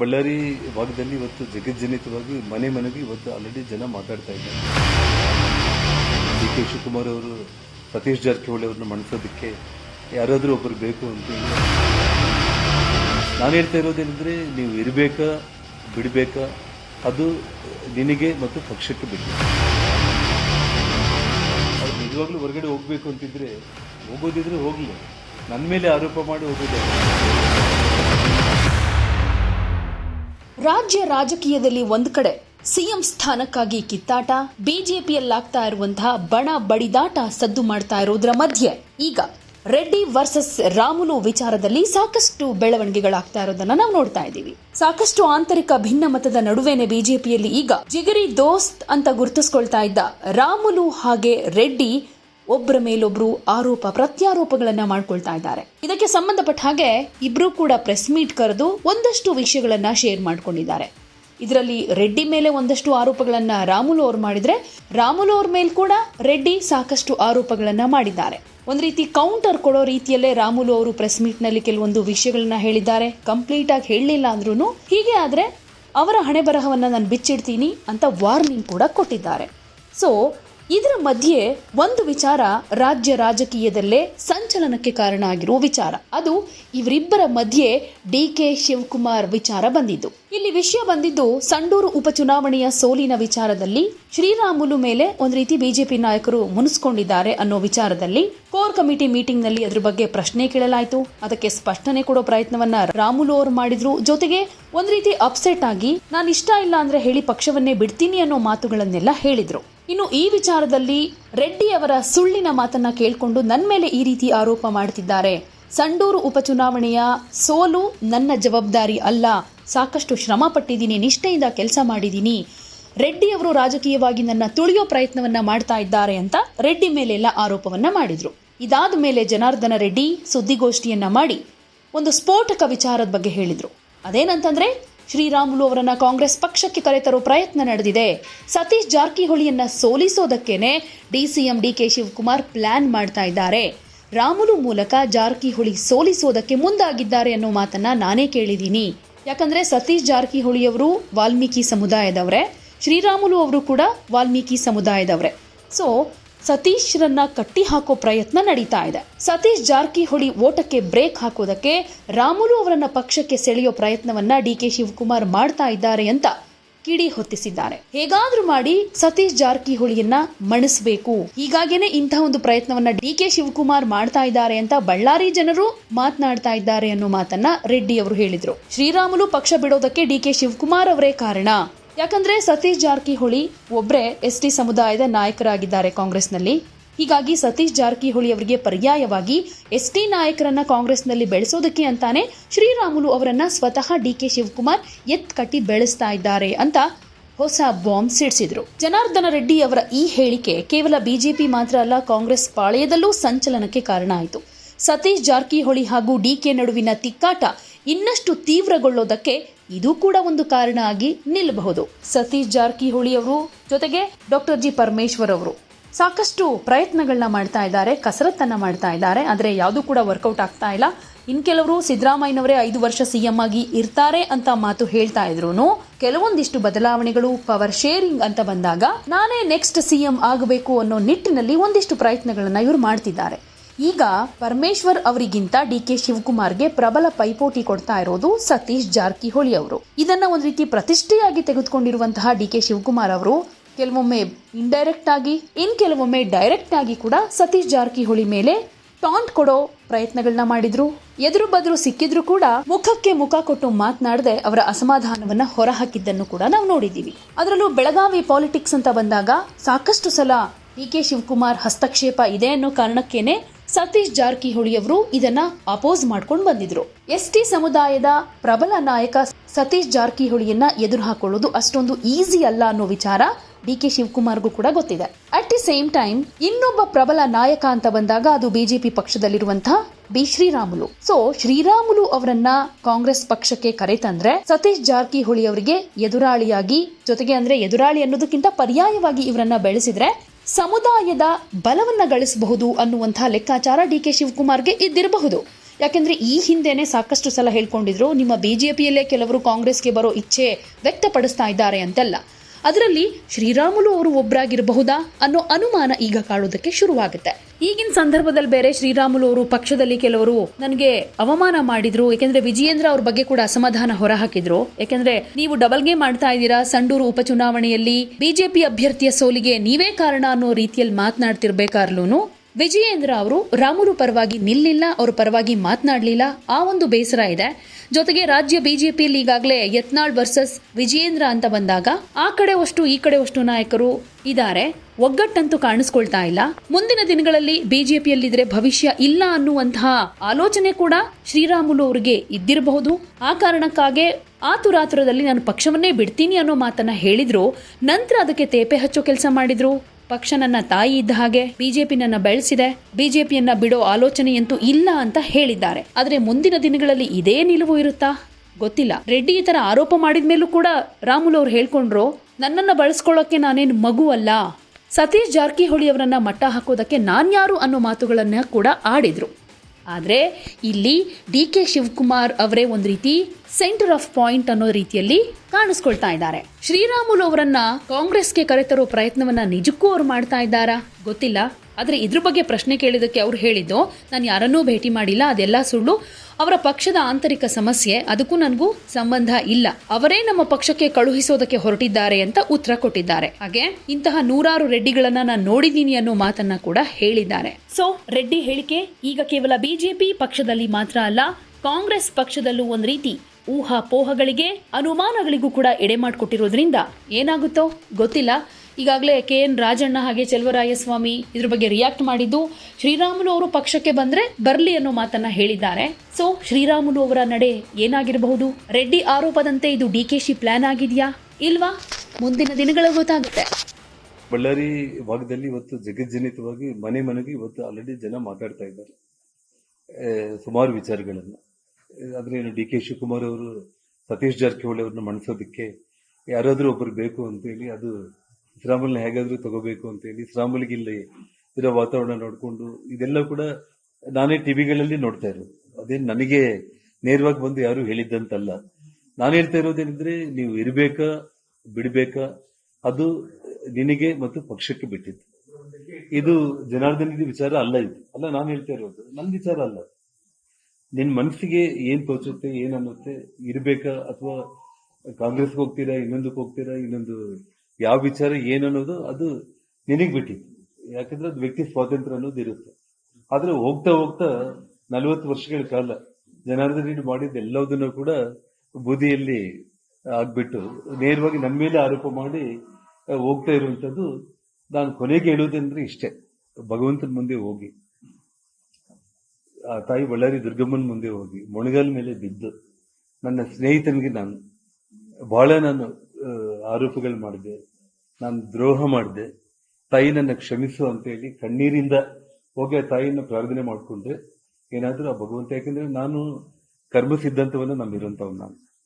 ಬಳ್ಳಾರಿ ಭಾಗದಲ್ಲಿ ಇವತ್ತು ಜಗಜ್ಜನಿತವಾಗಿ ಮನೆ ಮನೆಗೆ ಇವತ್ತು ಆಲ್ರೆಡಿ ಜನ ಮಾತಾಡ್ತಾ ಇದ್ದಾರೆ. ಡಿ ಕೆ ಶಿವಕುಮಾರ್ ಅವರು, ಸತೀಶ್ ಜಾರಕಿಹೊಳಿ ಅವ್ರನ್ನ ಮಣಿಸೋದಕ್ಕೆ ಯಾರಾದರೂ ಒಬ್ಬರು ಬೇಕು ಅಂತ ನಾನು ಹೇಳ್ತಾ ಇರೋದೇನೆಂದರೆ, ನೀವು ಇರಬೇಕಾ, ಬಿಡಬೇಕಾ, ಅದು ನಿನಗೆ ಮತ್ತು ಪಕ್ಷಕ್ಕೆ ಬಿಟ್ಟು ಅವ್ರು ನಿಜವಾಗ್ಲೂ ಹೊರಗಡೆ ಹೋಗಬೇಕು ಅಂತಿದ್ರೆ, ಹೋಗೋದಿದ್ರೆ ಹೋಗಲಿ. ನನ್ನ ಮೇಲೆ ಆರೋಪ ಮಾಡಿ ಹೋಗೋದೇ ರಾಜ್ಯ ರಾಜಕೀಯದಲ್ಲಿ ಒಂದು ಕಡೆ ಸಿಎಂ ಸ್ಥಾನಕ್ಕಾಗಿ ಕಿತ್ತಾಟ, ಬಿಜೆಪಿಯಲ್ಲಾಗ್ತಾ ಇರುವಂತಹ ಬಣ ಬಡಿದಾಟ ಸದ್ದು ಮಾಡ್ತಾ ಇರೋದ್ರ ಮಧ್ಯೆ ಈಗ ರೆಡ್ಡಿ ವರ್ಸಸ್ ರಾಮುಲು ವಿಚಾರದಲ್ಲಿ ಸಾಕಷ್ಟು ಬೆಳವಣಿಗೆಗಳಾಗ್ತಾ ಇರೋದನ್ನ ನಾವು ನೋಡ್ತಾ ಇದ್ದೀವಿ. ಸಾಕಷ್ಟು ಆಂತರಿಕ ಭಿನ್ನ ಮತದ ನಡುವೆನೆ ಬಿಜೆಪಿಯಲ್ಲಿ ಈಗ ಜಿಗರಿ ದೋಸ್ತ್ ಅಂತ ಗುರುತಿಸ್ಕೊಳ್ತಾ ಇದ್ದ ರಾಮುಲು ಹಾಗೆ ರೆಡ್ಡಿ ಒಬ್ಬರ ಮೇಲೊಬ್ಬರು ಆರೋಪ, ಪ್ರತ್ಯಾರೋಪಗಳನ್ನ ಮಾಡ್ಕೊಳ್ತಾ ಇದ್ದಾರೆ. ಇದಕ್ಕೆ ಸಂಬಂಧಪಟ್ಟ ಹಾಗೆ ಇಬ್ರು ಕೂಡ ಪ್ರೆಸ್ ಮೀಟ್ ಕರೆದು ಒಂದಷ್ಟು ವಿಷಯಗಳನ್ನ ಶೇರ್ ಮಾಡ್ಕೊಂಡಿದ್ದಾರೆ. ಇದರಲ್ಲಿ ರೆಡ್ಡಿ ಮೇಲೆ ಒಂದಷ್ಟು ಆರೋಪಗಳನ್ನ ರಾಮುಲು ಅವರು ಮಾಡಿದ್ರೆ, ರಾಮುಲು ಅವ್ರ ಮೇಲೆ ಕೂಡ ರೆಡ್ಡಿ ಸಾಕಷ್ಟು ಆರೋಪಗಳನ್ನ ಮಾಡಿದ್ದಾರೆ. ಒಂದು ರೀತಿ ಕೌಂಟರ್ ಕೊಡೋ ರೀತಿಯಲ್ಲೇ ರಾಮುಲು ಅವರು ಪ್ರೆಸ್ ಮೀಟ್ನಲ್ಲಿ ಕೆಲವೊಂದು ವಿಷಯಗಳನ್ನ ಹೇಳಿದ್ದಾರೆ. ಕಂಪ್ಲೀಟ್ ಆಗಿ ಹೇಳಲಿಲ್ಲ ಅಂದ್ರೂ ಹೀಗೆ ಆದ್ರೆ ಅವರ ಹಣೆ ಬರಹವನ್ನ ನಾನು ಬಿಚ್ಚಿಡ್ತೀನಿ ಅಂತ ವಾರ್ನಿಂಗ್ ಕೂಡ ಕೊಟ್ಟಿದ್ದಾರೆ. ಸೊ ಇದರ ಮಧ್ಯೆ ಒಂದು ವಿಚಾರ ರಾಜ್ಯ ರಾಜಕೀಯದಲ್ಲೇ ಸಂಚಲನಕ್ಕೆ ಕಾರಣ ಆಗಿರುವ ವಿಚಾರ. ಅದು ಇವರಿಬ್ಬರ ಮಧ್ಯೆ ಡಿ ಕೆ ಶಿವಕುಮಾರ್ ವಿಚಾರ ಬಂದಿದ್ದು. ಇಲ್ಲಿ ವಿಷಯ ಬಂದಿದ್ದು ಸಂಡೂರು ಉಪಚುನಾವಣೆಯ ಸೋಲಿನ ವಿಚಾರದಲ್ಲಿ ಶ್ರೀರಾಮುಲು ಮೇಲೆ ಒಂದು ರೀತಿ ಬಿಜೆಪಿ ನಾಯಕರು ಮುನಿಸ್ಕೊಂಡಿದ್ದಾರೆ ಅನ್ನೋ ವಿಚಾರದಲ್ಲಿ ಕೋರ್ ಕಮಿಟಿ ಮೀಟಿಂಗ್ನಲ್ಲಿ ಅದ್ರ ಬಗ್ಗೆ ಪ್ರಶ್ನೆ ಕೇಳಲಾಯಿತು. ಅದಕ್ಕೆ ಸ್ಪಷ್ಟನೆ ಕೊಡೋ ಪ್ರಯತ್ನವನ್ನ ರಾಮುಲು ಅವರು ಮಾಡಿದ್ರು. ಜೊತೆಗೆ ಒಂದ್ ರೀತಿ ಅಪ್ಸೆಟ್ ಆಗಿ, ನಾನು ಇಷ್ಟ ಇಲ್ಲ ಅಂದ್ರೆ ಹೇಳಿ ಪಕ್ಷವನ್ನೇ ಬಿಡ್ತೀನಿ ಅನ್ನೋ ಮಾತುಗಳನ್ನೆಲ್ಲ ಹೇಳಿದ್ರು. ಇನ್ನು ಈ ವಿಚಾರದಲ್ಲಿ ರೆಡ್ಡಿ ಅವರ ಸುಳ್ಳಿನ ಮಾತನ್ನ ಕೇಳಿಕೊಂಡು ನನ್ನ ಮೇಲೆ ಈ ರೀತಿ ಆರೋಪ ಮಾಡ್ತಿದ್ದಾರೆ. ಸಂಡೂರು ಉಪಚುನಾವಣೆಯ ಸೋಲು ನನ್ನ ಜವಾಬ್ದಾರಿ ಅಲ್ಲ. ಸಾಕಷ್ಟು ಶ್ರಮ ಪಟ್ಟಿದ್ದೀನಿ, ನಿಷ್ಠೆಯಿಂದ ಕೆಲಸ ಮಾಡಿದ್ದೀನಿ. ರೆಡ್ಡಿ ಅವರು ರಾಜಕೀಯವಾಗಿ ನನ್ನ ತುಳಿಯೋ ಪ್ರಯತ್ನವನ್ನ ಮಾಡ್ತಾ ಇದ್ದಾರೆ ಅಂತ ರೆಡ್ಡಿ ಮೇಲೆಲ್ಲ ಆರೋಪವನ್ನ ಮಾಡಿದ್ರು. ಇದಾದ ಮೇಲೆ ಜನಾರ್ದನ ರೆಡ್ಡಿ ಸುದ್ದಿಗೋಷ್ಠಿಯನ್ನ ಮಾಡಿ ಒಂದು ಸ್ಫೋಟಕ ವಿಚಾರದ ಬಗ್ಗೆ ಹೇಳಿದರು. ಅದೇನಂತಂದ್ರೆ ಶ್ರೀರಾಮುಲು ಅವರನ್ನ ಕಾಂಗ್ರೆಸ್ ಪಕ್ಷಕ್ಕೆ ಕರೆತರೋ ಪ್ರಯತ್ನ ನಡೆದಿದೆ. ಸತೀಶ್ ಜಾರಕಿಹೊಳಿಯನ್ನ ಸೋಲಿಸೋದಕ್ಕೇನೆ DCM D K Shivakumar plan ಮಾಡ್ತಾ ಇದ್ದಾರೆ. ರಾಮುಲು ಮೂಲಕ ಜಾರಕಿಹೊಳಿ ಸೋಲಿಸೋದಕ್ಕೆ ಮುಂದಾಗಿದ್ದಾರೆ ಅನ್ನೋ ಮಾತನ್ನ ನಾನೇ ಕೇಳಿದ್ದೀನಿ. ಯಾಕಂದ್ರೆ ಸತೀಶ್ ಜಾರಕಿಹೊಳಿಯವರು ವಾಲ್ಮೀಕಿ ಸಮುದಾಯದವರೇ, ಶ್ರೀರಾಮುಲು ಅವರು ಕೂಡ ವಾಲ್ಮೀಕಿ ಸಮುದಾಯದವರೇ. ಸೊ ಸತೀಶ್ರನ್ನ ಕಟ್ಟಿ ಹಾಕೋ ಪ್ರಯತ್ನ ನಡೀತಾ ಇದೆ. ಸತೀಶ್ ಜಾರಕಿಹೊಳಿ ಓಟಕ್ಕೆ ಬ್ರೇಕ್ ಹಾಕೋದಕ್ಕೆ ರಾಮುಲು ಅವರನ್ನ ಪಕ್ಷಕ್ಕೆ ಸೆಳೆಯೋ ಪ್ರಯತ್ನವನ್ನ ಡಿ ಕೆ ಶಿವಕುಮಾರ್ ಮಾಡ್ತಾ ಇದ್ದಾರೆ ಅಂತ ಕಿಡಿ ಹೊತ್ತಿಸಿದ್ದಾರೆ. ಹೇಗಾದ್ರೂ ಮಾಡಿ ಸತೀಶ್ ಜಾರಕಿಹೊಳಿಯನ್ನ ಮಣಿಸಬೇಕು. ಹೀಗಾಗೇನೆ ಇಂತಹ ಒಂದು ಪ್ರಯತ್ನವನ್ನ ಡಿ ಕೆ ಶಿವಕುಮಾರ್ ಮಾಡ್ತಾ ಇದ್ದಾರೆ ಅಂತ ಬಳ್ಳಾರಿ ಜನರು ಮಾತನಾಡ್ತಾ ಇದ್ದಾರೆ ಅನ್ನೋ ಮಾತನ್ನ ರೆಡ್ಡಿ ಅವರು ಹೇಳಿದ್ರು. ಶ್ರೀರಾಮುಲು ಪಕ್ಷ ಬಿಡೋದಕ್ಕೆ ಡಿ ಕೆ ಶಿವಕುಮಾರ್ ಅವರೇ ಕಾರಣ. ಯಾಕಂದ್ರೆ ಸತೀಶ್ ಜಾರಕಿಹೊಳಿ ಒಬ್ಬರೇ ಎಸ್ ಟಿ ಸಮುದಾಯದ ನಾಯಕರಾಗಿದ್ದಾರೆ ಕಾಂಗ್ರೆಸ್ನಲ್ಲಿ. ಹೀಗಾಗಿ ಸತೀಶ್ ಜಾರಕಿಹೊಳಿ ಅವರಿಗೆ ಪರ್ಯಾಯವಾಗಿ ಎಸ್ ಟಿ ನಾಯಕರನ್ನ ಕಾಂಗ್ರೆಸ್ನಲ್ಲಿ ಬೆಳೆಸೋದಕ್ಕೆ ಅಂತಾನೆ ಶ್ರೀರಾಮುಲು ಅವರನ್ನ ಸ್ವತಃ ಡಿ ಕೆ ಶಿವಕುಮಾರ್ ಎತ್ ಕಟ್ಟಿ ಬೆಳೆಸ್ತಾ ಇದ್ದಾರೆ ಅಂತ ಹೊಸ ಬಾಂಬ್ ಸಿಡಿಸಿದ್ರು. ಜನಾರ್ದನ ರೆಡ್ಡಿ ಅವರ ಈ ಹೇಳಿಕೆ ಕೇವಲ ಬಿಜೆಪಿ ಮಾತ್ರ ಅಲ್ಲ, ಕಾಂಗ್ರೆಸ್ ಪಾಳೆಯದಲ್ಲೂ ಸಂಚಲನಕ್ಕೆ ಕಾರಣ ಆಯಿತು. ಸತೀಶ್ ಜಾರಕಿಹೊಳಿ ಹಾಗೂ ಡಿಕೆ ನಡುವಿನ ತಿಕ್ಕಾಟ ಇನ್ನಷ್ಟು ತೀವ್ರಗೊಳ್ಳೋದಕ್ಕೆ ಇದು ಕೂಡ ಒಂದು ಕಾರಣ ಆಗಿ ನಿಲ್ಲಬಹುದು. ಸತೀಶ್ ಜಾರಕಿಹೊಳಿ ಅವರು ಜೊತೆಗೆ ಡಾಕ್ಟರ್ ಜಿ. ಪರಮೇಶ್ವರ್ ಅವರು ಸಾಕಷ್ಟು ಪ್ರಯತ್ನಗಳನ್ನ ಮಾಡ್ತಾ ಇದ್ದಾರೆ, ಕಸರತ್ತನ್ನು ಮಾಡ್ತಾ ಇದ್ದಾರೆ, ಆದರೆ ಯಾವುದೂ ಕೂಡ ವರ್ಕೌಟ್ ಆಗ್ತಾ ಇಲ್ಲ. ಇನ್ ಕೆಲವರು ಸಿದ್ದರಾಮಯ್ಯನವರೇ ಐದು ವರ್ಷ ಸಿಎಂ ಆಗಿ ಇರ್ತಾರೆ ಅಂತ ಮಾತು ಹೇಳ್ತಾ ಇದ್ರು ಕೆಲವೊಂದಿಷ್ಟು ಬದಲಾವಣೆಗಳು ಪವರ್ ಶೇರಿಂಗ್ ಅಂತ ಬಂದಾಗ ನಾನೇ ನೆಕ್ಸ್ಟ್ ಸಿಎಂ ಆಗಬೇಕು ಅನ್ನೋ ನಿಟ್ಟಿನಲ್ಲಿ ಒಂದಿಷ್ಟು ಪ್ರಯತ್ನಗಳನ್ನು ಇವರು ಮಾಡ್ತಿದ್ದಾರೆ. ಈಗ ಪರಮೇಶ್ವರ್ ಅವರಿಗಿಂತ ಡಿ ಕೆ ಶಿವಕುಮಾರ್ಗೆ ಪ್ರಬಲ ಪೈಪೋಟಿ ಕೊಡ್ತಾ ಇರೋದು ಸತೀಶ್ ಜಾರಕಿಹೊಳಿ ಅವರು. ಇದನ್ನ ಒಂದು ರೀತಿ ಪ್ರತಿಷ್ಠೆಯಾಗಿ ತೆಗೆದುಕೊಂಡಿರುವಂತಹ ಡಿ ಕೆ ಶಿವಕುಮಾರ್ ಅವರು ಕೆಲವೊಮ್ಮೆ ಇಂಡೈರೆಕ್ಟ್ ಆಗಿ, ಇನ್ ಕೆಲವೊಮ್ಮೆ ಡೈರೆಕ್ಟ್ ಆಗಿ ಕೂಡ ಸತೀಶ್ ಜಾರಕಿಹೊಳಿ ಮೇಲೆ ಟಾಂಟ್ ಕೊಡೋ ಪ್ರಯತ್ನಗಳನ್ನ ಮಾಡಿದ್ರು. ಎದುರು ಬದರು ಸಿಕ್ಕಿದ್ರು ಕೂಡ ಮುಖಕ್ಕೆ ಮುಖ ಕೊಟ್ಟು ಮಾತನಾಡದೆ ಅವರ ಅಸಮಾಧಾನವನ್ನ ಹೊರಹಾಕಿದ್ದನ್ನು ಕೂಡ ನಾವು ನೋಡಿದ್ದೀವಿ. ಅದರಲ್ಲೂ ಬೆಳಗಾವಿ ಪಾಲಿಟಿಕ್ಸ್ ಅಂತ ಬಂದಾಗ ಸಾಕಷ್ಟು ಸಲ ಡಿ ಕೆ ಶಿವಕುಮಾರ್ ಹಸ್ತಕ್ಷೇಪ ಇದೆ ಅನ್ನೋ ಕಾರಣಕ್ಕೇನೆ ಸತೀಶ್ ಜಾರಕಿಹೊಳಿ ಅವರು ಇದನ್ನ ಅಪೋಸ್ ಮಾಡ್ಕೊಂಡು ಬಂದಿದ್ರು. ಎಸ್ ಟಿ ಸಮುದಾಯದ ಪ್ರಬಲ ನಾಯಕ ಸತೀಶ್ ಜಾರಕಿಹೊಳಿಯನ್ನ ಎದುರು ಹಾಕೊಳ್ಳೋದು ಅಷ್ಟೊಂದು ಈಸಿ ಅಲ್ಲ ಅನ್ನೋ ವಿಚಾರ ಡಿ ಕೆ ಶಿವಕುಮಾರ್ಗೂ ಕೂಡ ಗೊತ್ತಿದೆ. ಅಟ್ ದಿ ಸೇಮ್ ಟೈಮ್ ಇನ್ನೊಬ್ಬ ಪ್ರಬಲ ನಾಯಕ ಅಂತ ಬಂದಾಗ ಅದು ಬಿಜೆಪಿ ಪಕ್ಷದಲ್ಲಿರುವಂತಹ ಬಿ ಶ್ರೀರಾಮುಲು. ಸೊ ಶ್ರೀರಾಮುಲು ಅವರನ್ನ ಕಾಂಗ್ರೆಸ್ ಪಕ್ಷಕ್ಕೆ ಕರೆತಂದ್ರೆ ಸತೀಶ್ ಜಾರಕಿಹೊಳಿ ಅವರಿಗೆ ಎದುರಾಳಿಯಾಗಿ, ಜೊತೆಗೆ ಅಂದ್ರೆ ಎದುರಾಳಿ ಅನ್ನೋದಕ್ಕಿಂತ ಪರ್ಯಾಯವಾಗಿ ಇವರನ್ನ ಬೆಳೆಸಿದ್ರೆ ಸಮುದಾಯದ ಬಲವನ್ನ ಗಳಿಸಬಹುದು ಅನ್ನುವಂತಹ ಲೆಕ್ಕಾಚಾರ ಡಿ ಕೆ ಶಿವಕುಮಾರ್ಗೆ ಇದ್ದಿರಬಹುದು. ಯಾಕೆಂದ್ರೆ ಈ ಹಿಂದೆನೆ ಸಾಕಷ್ಟು ಸಲ ಹೇಳ್ಕೊಂಡಿದ್ರು, ನಿಮ್ಮ ಬಿಜೆಪಿಯಲ್ಲೇ ಕೆಲವರು ಕಾಂಗ್ರೆಸ್ಗೆ ಬರೋ ಇಚ್ಛೆ ವ್ಯಕ್ತಪಡಿಸ್ತಾ ಇದ್ದಾರೆ ಅಂತೆಲ್ಲ. ಅದರಲ್ಲಿ ಶ್ರೀರಾಮುಲು ಅವರು ಒಬ್ಬರಾಗಿರಬಹುದಾ ಅನ್ನೋ ಅನುಮಾನ ಈಗ ಕಾಡೋದಕ್ಕೆ ಶುರುವಾಗುತ್ತೆ. ಈಗಿನ ಸಂದರ್ಭದಲ್ಲಿ ಬೇರೆ ಶ್ರೀರಾಮುಲು ಅವರು ಪಕ್ಷದಲ್ಲಿ ಕೆಲವರು ನನಗೆ ಅವಮಾನ ಮಾಡಿದ್ರು ಯಾಕೆಂದ್ರೆ ವಿಜಯೇಂದ್ರ ಅವ್ರ ಬಗ್ಗೆ ಕೂಡ ಅಸಮಾಧಾನ ಹೊರಹಾಕಿದ್ರು. ಯಾಕೆಂದ್ರೆ ನೀವು ಡಬಲ್ ಗೇಮ್ ಮಾಡ್ತಾ ಇದ್ದೀರಾ, ಸಂಡೂರು ಉಪಚುನಾವಣೆಯಲ್ಲಿ ಬಿಜೆಪಿ ಅಭ್ಯರ್ಥಿಯ ಸೋಲಿಗೆ ನೀವೇ ಕಾರಣ ಅನ್ನೋ ರೀತಿಯಲ್ಲಿ ಮಾತನಾಡ್ತಿರ್ಬೇಕಾರ್ಲೂ ವಿಜಯೇಂದ್ರ ಅವರು ರಾಮುಲು ಪರವಾಗಿ ನಿಲ್ಲಿಲ್ಲ, ಅವ್ರ ಪರವಾಗಿ ಮಾತನಾಡಲಿಲ್ಲ, ಆ ಒಂದು ಬೇಸರ ಇದೆ. ಜೊತೆಗೆ ರಾಜ್ಯ ಬಿಜೆಪಿಯಲ್ಲಿ ಈಗಾಗಲೇ ಯತ್ನಾಳ್ ವರ್ಸಸ್ ವಿಜಯೇಂದ್ರ ಅಂತ ಬಂದಾಗ ಆ ಕಡೆ ಅಷ್ಟು ಈ ಕಡೆ ಅಷ್ಟು ನಾಯಕರು ಇದ್ದಾರೆ. ಒಗ್ಗಟ್ಟಂತೂ ಕಾಣಿಸ್ಕೊಳ್ತಾ ಇಲ್ಲ. ಮುಂದಿನ ದಿನಗಳಲ್ಲಿ ಬಿಜೆಪಿಯಲ್ಲಿದ್ರೆ ಭವಿಷ್ಯ ಇಲ್ಲ ಅನ್ನುವಂತಹ ಆಲೋಚನೆ ಕೂಡ ಶ್ರೀರಾಮುಲು ಅವರಿಗೆ ಇದ್ದಿರಬಹುದು. ಆ ಕಾರಣಕ್ಕಾಗಿ ಆತುರಾತುರದಲ್ಲಿ ನಾನು ಪಕ್ಷವನ್ನೇ ಬಿಡ್ತೀನಿ ಅನ್ನೋ ಮಾತನ್ನ ಹೇಳಿದ್ರು. ನಂತರ ಅದಕ್ಕೆ ತೇಪೆ ಹಚ್ಚೋ ಕೆಲಸ ಮಾಡಿದ್ರು. ಪಕ್ಷ ನನ್ನ ತಾಯಿ ಇದ್ದ ಹಾಗೆ ಬಿಜೆಪಿ ನನ್ನ ಬೆಳೆಸಿದೆ, ಬಿಜೆಪಿಯನ್ನ ಬಿಡೋ ಆಲೋಚನೆಯಂತೂ ಇಲ್ಲ ಅಂತ ಹೇಳಿದ್ದಾರೆ. ಆದರೆ ಮುಂದಿನ ದಿನಗಳಲ್ಲಿ ಇದೇ ನಿಲುವು ಇರುತ್ತಾ? ಗೊತ್ತಿಲ್ಲ. ರೆಡ್ಡಿ ಈ ಥರ ಆರೋಪ ಮಾಡಿದ ಮೇಲೂ ಕೂಡ ರಾಮುಲು ಅವ್ರು ಹೇಳ್ಕೊಂಡ್ರು, ನನ್ನನ್ನ ಬಳಸ್ಕೊಳ್ಳೋಕೆ ನಾನೇನು ಮಗು ಅಲ್ಲ. ಸತೀಶ್ ಜಾರಕಿಹೊಳಿ ಅವರನ್ನ ಮಟ್ಟ ಹಾಕೋದಕ್ಕೆ ನಾನ್ಯಾರು ಅನ್ನೋ ಮಾತುಗಳನ್ನ ಕೂಡ ಆಡಿದ್ರು. ಆದರೆ ಇಲ್ಲಿ ಡಿ ಕೆ ಶಿವಕುಮಾರ್ ಅವರೇ ಒಂದು ರೀತಿ ಸೆಂಟರ್ ಆಫ್ ಪಾಯಿಂಟ್ ಅನ್ನೋ ರೀತಿಯಲ್ಲಿ ಕಾಣಿಸ್ಕೊಳ್ತಾ ಇದ್ದಾರೆ. ಶ್ರೀರಾಮುಲು ಅವರನ್ನ ಕಾಂಗ್ರೆಸ್ಗೆ ಕರೆತರೋ ಪ್ರಯತ್ನವನ್ನ ನಿಜಕ್ಕೂ ಅವ್ರು ಮಾಡ್ತಾ ಇದ್ದಾರಾ? ಗೊತ್ತಿಲ್ಲ. ಆದರೆ ಇದ್ರ ಬಗ್ಗೆ ಪ್ರಶ್ನೆ ಕೇಳಿದಕ್ಕೆ ಅವ್ರು ಹೇಳಿದ್ದು, ನಾನು ಯಾರನ್ನೂ ಭೇಟಿ ಮಾಡಿಲ್ಲ, ಅದೆಲ್ಲ ಸುಳ್ಳು. ಅವರ ಪಕ್ಷದ ಆಂತರಿಕ ಸಮಸ್ಯೆ, ಅದಕ್ಕೂ ನನಗೂ ಸಂಬಂಧ ಇಲ್ಲ. ಅವರೇ ನಮ್ಮ ಪಕ್ಷಕ್ಕೆ ಕಳುಹಿಸೋದಕ್ಕೆ ಹೊರಟಿದ್ದಾರೆ ಅಂತ ಉತ್ತರ ಕೊಟ್ಟಿದ್ದಾರೆ. ಹಾಗೆ ಇಂತಹ ನೂರಾರು ರೆಡ್ಡಿಗಳನ್ನ ನಾನು ನೋಡಿದ್ದೀನಿ ಅನ್ನೋ ಮಾತನ್ನ ಕೂಡ ಹೇಳಿದ್ದಾರೆ. ಸೊ ರೆಡ್ಡಿ ಹೇಳಿಕೆ ಈಗ ಕೇವಲ ಬಿಜೆಪಿ ಪಕ್ಷದಲ್ಲಿ ಮಾತ್ರ ಅಲ್ಲ, ಕಾಂಗ್ರೆಸ್ ಪಕ್ಷದಲ್ಲೂ ಒಂದು ರೀತಿ ಊಹಾಪೋಹಗಳಿಗೆ ಅನುಮಾನಗಳಿಗೂ ಕೂಡ ಎಡೆ ಮಾಡಿಕೊಟ್ಟಿರೋದ್ರಿಂದ ಏನಾಗುತ್ತೋ ಗೊತ್ತಿಲ್ಲ. ಈಗಾಗಲೇ ಕೆ ಎನ್ ರಾಜಣ್ಣ ಹಾಗೆ ಚೆಲುವರಾಯಸ್ವಾಮಿ ಇದ್ರ ಬಗ್ಗೆ ರಿಯಾಕ್ಟ್ ಮಾಡಿದ್ದು. ಶ್ರೀರಾಮುಲು ಅವರು ಪಕ್ಷಕ್ಕೆ ಬಂದ್ರೆ ಬರಲಿ ಅನ್ನೋ ಮಾತನ್ನ ಹೇಳಿದ್ದಾರೆ. ಸೊ ಶ್ರೀರಾಮುಲು ಅವರ ನಡೆ ಏನಾಗಿರಬಹುದು? ರೆಡ್ಡಿ ಆರೋಪದಂತೆ ಇದು ಡಿ ಕೆ ಶಿ ಪ್ಲಾನ್ ಆಗಿದೆಯಾ? ಇಲ್ವಾ? ಮುಂದಿನ ದಿನಗಳು ಗೊತ್ತಾಗುತ್ತೆ. ಬಳ್ಳಾರಿ ಭಾಗದಲ್ಲಿ ಇವತ್ತು ಜಗಜ್ಜನಿತವಾಗಿ ಮನೆ ಮನೆಗೆ ಇವತ್ತು ಆಲ್ರೆಡಿ ಜನ ಮಾತಾಡ್ತಾ ಇದ್ದಾರೆ. ಸುಮಾರು ವಿಚಾರಗಳನ್ನು. ಆದರೆ ಏನು ಡಿ ಕೆ ಶಿವಕುಮಾರ್ ಅವರು ಸತೀಶ್ ಜಾರಕಿಹೊಳಿ ಅವ್ರನ್ನ ಮಣಿಸೋದಕ್ಕೆ ಯಾರಾದರೂ ಒಬ್ಬರು ಬೇಕು ಅಂತೇಳಿ ಅದು ಶ್ರೀರಾಮುಲ್ನ ಹೇಗಾದ್ರೂ ತಗೋಬೇಕು ಅಂತೇಳಿ ಶ್ರೀರಾಮುಲ್ಗೆ ಇಲ್ಲಿ ಇರೋ ವಾತಾವರಣ ನೋಡಿಕೊಂಡು ಇದೆಲ್ಲ ಕೂಡ ನಾನೇ ಟಿವಿಗಳಲ್ಲಿ ನೋಡ್ತಾ ಇರೋದು. ಅದೇ ನನಗೆ ನೇರವಾಗಿ ಬಂದು ಯಾರು ಹೇಳಿದ್ದಂತಲ್ಲ. ನಾನು ಹೇಳ್ತಾ ಇರೋದೇನಿದ್ರೆ ನೀವು ಇರಬೇಕಾ, ಬಿಡ್ಬೇಕಾ, ಅದು ನಿನಗೆ ಮತ್ತು ಪಕ್ಷಕ್ಕೆ ಬಿಟ್ಟಿತ್ತು ಇದು ಜನಾರ್ದನ್ ವಿಚಾರ ಅಲ್ಲ ಇದು. ಅಲ್ಲ, ನಾನು ಹೇಳ್ತಾ ಇರೋದು, ನನ್ನ ವಿಚಾರ ಅಲ್ಲ. ನಿನ್ ಮನಸ್ಸಿಗೆ ಏನ್ ತೋಚುತ್ತೆ, ಏನ್ ಅನ್ನುತ್ತೆ, ಇರ್ಬೇಕಾ ಅಥವಾ ಕಾಂಗ್ರೆಸ್ಗೆ ಹೋಗ್ತೀರಾ, ಇನ್ನೊಂದಕ್ಕೆ ಹೋಗ್ತೀರಾ, ಇನ್ನೊಂದು ಯಾವ ವಿಚಾರ ಏನನ್ನೋದು ಅದು ನಿನಗೆ ಬಿಟ್ಟಿತ್ತು. ಯಾಕಂದ್ರೆ ಅದು ವ್ಯಕ್ತಿ ಸ್ವಾತಂತ್ರ್ಯ ಅನ್ನೋದು ಇರುತ್ತೆ. ಆದ್ರೆ ಹೋಗ್ತಾ ಹೋಗ್ತಾ ನಲವತ್ತು ವರ್ಷಗಳ ಕಾಲ ಜನಾರ್ದನ್ ರೆಡ್ಡಿ ಮಾಡಿದ ಎಲ್ಲದನ್ನು ಕೂಡ ಬೂದಿಯಲ್ಲಿ ಆಗ್ಬಿಟ್ಟು ನೇರವಾಗಿ ನಮ್ಮ ಮೇಲೆ ಆರೋಪ ಮಾಡಿ ಹೋಗ್ತಾ ಇರುವಂತದ್ದು ನಾನು ಕೊನೆಗೆ ಹೇಳುವುದಂದ್ರೆ ಇಷ್ಟೇ. ಭಗವಂತನ ಮುಂದೆ ಹೋಗಿ, ಆ ತಾಯಿ ಬಳ್ಳಾರಿ ದುರ್ಗಮ್ಮನ ಮುಂದೆ ಹೋಗಿ, ಮೊಣಗಾಲ ಮೇಲೆ ಬಿದ್ದು ನನ್ನ ಸ್ನೇಹಿತನಿಗೆ ನಾನು, ಬಹಳ ನಾನು ಆರೋಪಗಳು ಮಾಡಿದೆ. ನಾನು ದ್ರೋಹ ಮಾಡಿದೆ. ತಾಯಿ ನನ್ನ ಕ್ಷಮಿಸು ಅಂತ ಹೇಳಿ ಕಣ್ಣೀರಿಂದ ಹೋಗಿ ಆ ತಾಯಿಯನ್ನು ಪ್ರಾರ್ಥನೆ ಮಾಡಿಕೊಂಡ್ರೆ ಏನಾದರೂ ಆ ಭಗವಂತ, ಯಾಕಂದ್ರೆ ನಾನು ಕರ್ಮ ಸಿದ್ಧಾಂತವನ್ನು ನಂಬಿರುವಂತವ್ ನಾನು.